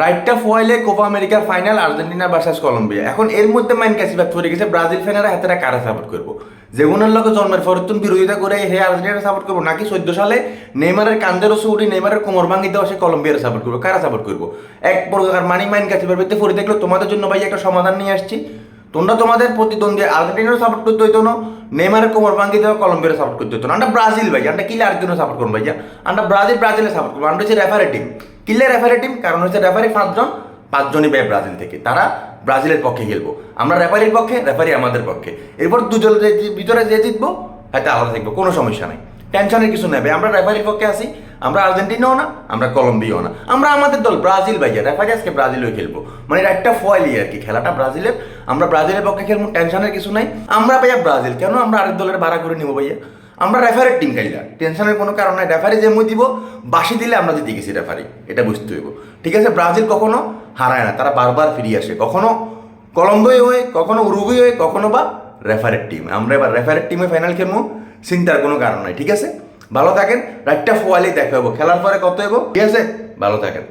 রাইটটা ফয়েলে কোপা আমেরিকার final Argentina versus Colombia. এখন এর মধ্যে মাইন কাছে ব্যাক করে গেছে, ব্রাজিল ফ্যানেরা হাতেরা কারা সাপোর্ট করব? যেগুনের লোক জন্মের ফরতুন বিরোধিতা করে হে আর্জেন্টিনা সাপোর্ট করব, নাকি চোদ্দ সালে নেইমারের কান্দের ওসে নেইমারের কোমর ভাঙি দেওয়া সে কলম্বিয়ার সাপোর্ট করব? কারা সাপোর্ট করব? এক প্রকার মানি মাইন কাছে পারবে তো ফরি দেখল, তোমাদের জন্য ভাই একটা সমাধান নিয়ে আসছি। তোমরা তোমাদের প্রতিদ্বন্দ্বী আর্জেন্টিনার সাপোর্ট করতে হইতো না, নেইমারের কোমর ভাঙ্গি দেওয়া কলম্বিয়ার সাপোর্ট করতে হতো না। আমরা ব্রাজিল ভাই আমরা কিলে আর্জেন্টিনা সাপোর্ট করব ভাইয়া? আমরা ব্রাজিল ব্রাজিলে সাপোর্ট করব। আমরা হচ্ছে রেফারি টিম কিলে রেফারি টিম কারণ হচ্ছে রেফারি পাঁচজন, পাঁচজনই ভাই ব্রাজিল থেকে। তারা ব্রাজিলের পক্ষে খেলব। আমরা রেফারির পক্ষে রেফারি আমাদের পক্ষে। এরপর দুজন ভিতরে যে জিতবো, হয়তো আলাদা থাকব, কোনো সমস্যা নাই। টেনশনের কিছু নেবে আমরা রেফারির পক্ষে আসি আমরা আর্জেন্টিনাও না, আমরা কলম্বিয়াও না। আমরা আমাদের দল, ব্রাজিল ভাইয়া। রেফারি আজকে ব্রাজিলও খেলব। মানে এটা একটা ফয়েলই আর কি, খেলাটা ব্রাজিলের। আমরা ব্রাজিলের পক্ষে খেলব টেনশনের কিছু নাই। আমরা ভাইয়া ব্রাজিল। কেন আমরা আরেক দলের ভাড়া করে নিবো ভাইয়া? আমরা রেফারের টিম খেলা টেনশনের কোনো কারণ নাই। রেফারি যে মুই দিব বাসি দিলে আমরা জিতে গেছি রেফারি এটা বুঝতে হইব। ঠিক আছে, ব্রাজিল কখনো হারায় না। তারা বারবার ফিরিয়ে আসে। কখনো কলম্বোই হয়ে, কখনো উরুগুই হয়ে, কখনো বা রেফারের টিম আমরা এবার রেফারের টিমে ফাইনাল খেলব। চিন্তার কোনো কারণ নাই। ঠিক আছে? ভালো থাকেন। রাতটা ফোয়ালি দেখা হব খেলার পরে কত হইব। ঠিক আছে? ভালো থাকেন।